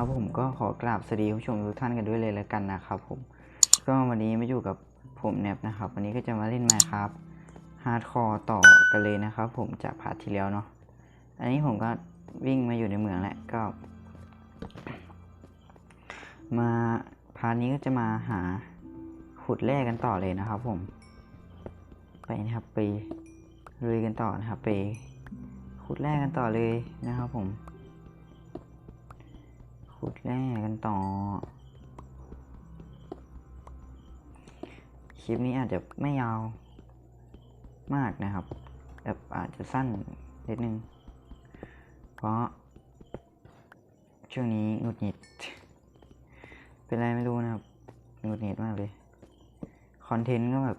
ครับผมก็ขอกราบสวัสดีผู้ชมทุกท่านกันด้วยเลยแล้วกันนะครับผมก็วันนี้มาอยู่กับผมแนบนะครับ วันนี้ก็จะมาเล่น Minecraft ฮาร์ดคอร์ต่อกันเลยนะครับ ผมจากพาร์ทที่แล้วเนาะอันนี้ผมก็วิ่งมาอยู่ในเมืองแหละก็ มาพาร์ทนี้ก็จะมาหาขุดแร่กันต่อเลยนะครับผม ไปนะครับไปลุยกันต่อนะครับไปขุดแร่กันต่อเลยนะครับผม ขุดแร่กันต่อ คลิปนี้อาจจะไม่ยาวมากนะครับ แบบอาจจะสั้นนิดนึง เพราะ ช่วงนี้หงุดหงิด เป็นไรไม่รู้นะครับหงุดหงิดมากเลย คอนเทนต์ก็แบบ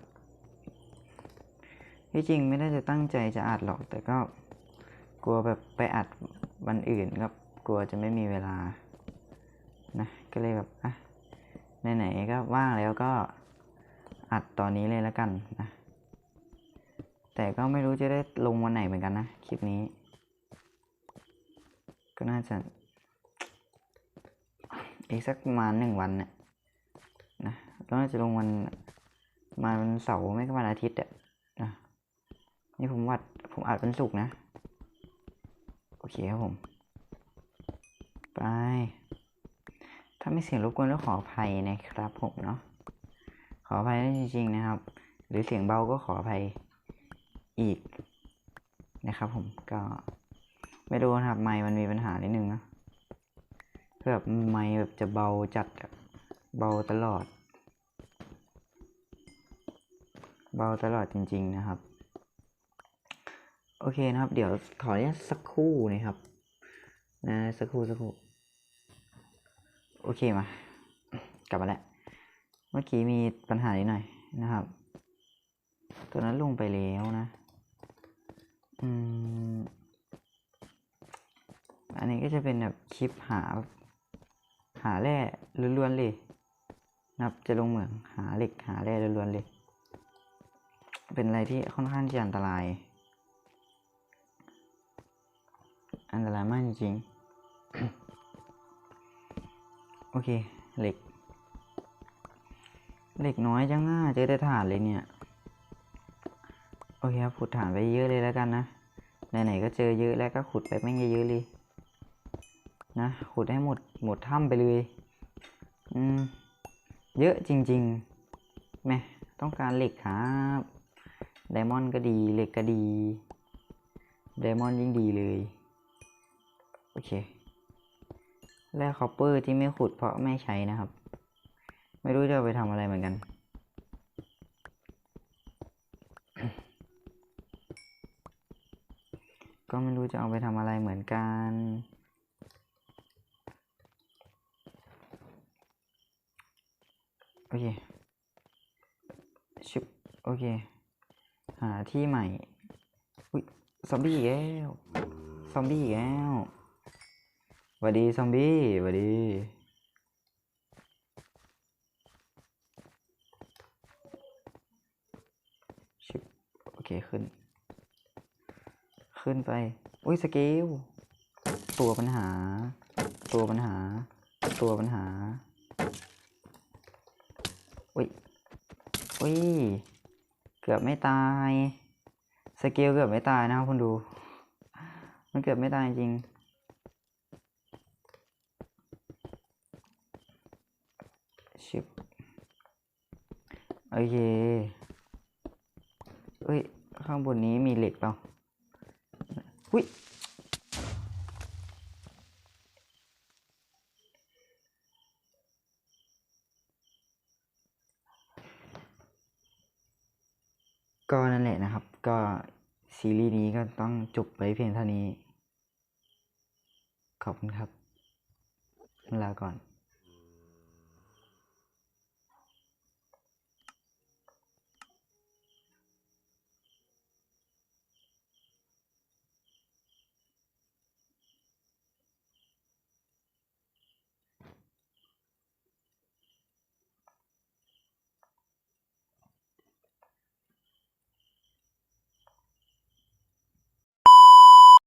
ที่จริงไม่ได้จะตั้งใจจะอัดหรอก แต่ก็กลัวแบบไปอัดวันอื่นก็กลัวจะไม่มีเวลา นะก็เลยแบบอะไหนๆก็ว่างแล้วก็อัดตอนนี้เลยแล้วกันนะแต่ก็ไม่รู้จะได้ลงวันไหนเหมือนกันนะคลิปนี้ ก็น่าจะอีกสักประมาณหนึ่งวันเนี่ยนะก็น่าจะลงวันมาวันเสาร์ไม่ก็วันอาทิตย์อะนะนี่ผมวัดผมอัดวันศุกร์นะ โอเคครับผม ไป ถ้าไม่เสียงรบกวนก็ขออภัยนะครับผมเนาะขออภัยด้จริงๆนะครับ หรือเสียงเบาก็ขออภัยอีกนะครับผมก็ไม่รู้นะครับไม์มันมีปัญหานิดนึงนะคือแบบไม์แบบจะเบาจัดเบาตลอด เบาตลอดจริง ๆนะครับ โอเคนะครับ เดี๋ยวขออนุญาตสักครู่นะครับ นะสักครู่สักครู่ อเคมา กลับมาแล้วเมื่อกี้มีปัญหานิดหน่อยนะครับ ตัวนั้นลงไปแล้วนะ อืม อันนี้ก็จะเป็นแบบคลิปหา หาแร่ล้วนๆเลยนะครับจะลงเหมืองหาเหล็กหาแร่ล้วนๆเลย เป็นอะไรที่ค่อนข้างจะอันตราย อันตรายมากจริงๆ โอเค เหล็ก เหล็กน้อยจังอะเจอแต่ถ่านเลยเนี่ย โอเคครับขุดถ่านไปเยอะเลยแล้วกันนะ ไหนๆก็เจอเยอะแล้วก็ขุดไปแม่งเยอะๆเลย นะ ขุดให้หมดหมดถ้ำไปเลย อืม เยอะจริงๆแม่ต้องการเหล็กครับไดมอนด์ก็ดี เหล็กก็ดีไดมอนด์ยิ่งดีเลย โอเค แร่คอปเปอร์ที่ไม่ขุดเพราะไม่ใช้นะครับ ไม่รู้จะไปทำอะไรเหมือนกัน ก็ไม่รู้จะเอาไปทำอะไรเหมือนกันโอเคชิบโอเค หาที่ใหม่อุ้ยซอมบี้อีกแล้วซอมบี้อีกแล้ว วัสดีซอมบี้หวัสดีชิบโอเคขึ้น ขึ้นไป อุ้ยสเกลตัวปัญหา ตัวปัญหา ตัวปัญหา อุ้ย อุ้ย เกือบไม่ตายสเกลเกือบไม่ตายนะครับคุณดู มันเกือบไม่ตายจริง ชิบโอเคเอ้ย ข้างบนนี้มีเหล็กเปล่าอุ้ยก็นั่นแหละนะครับ ก็ซีรีส์นี้ก็ต้องจบไปเพียงเท่านี้ ขอบคุณครับ ลาก่อน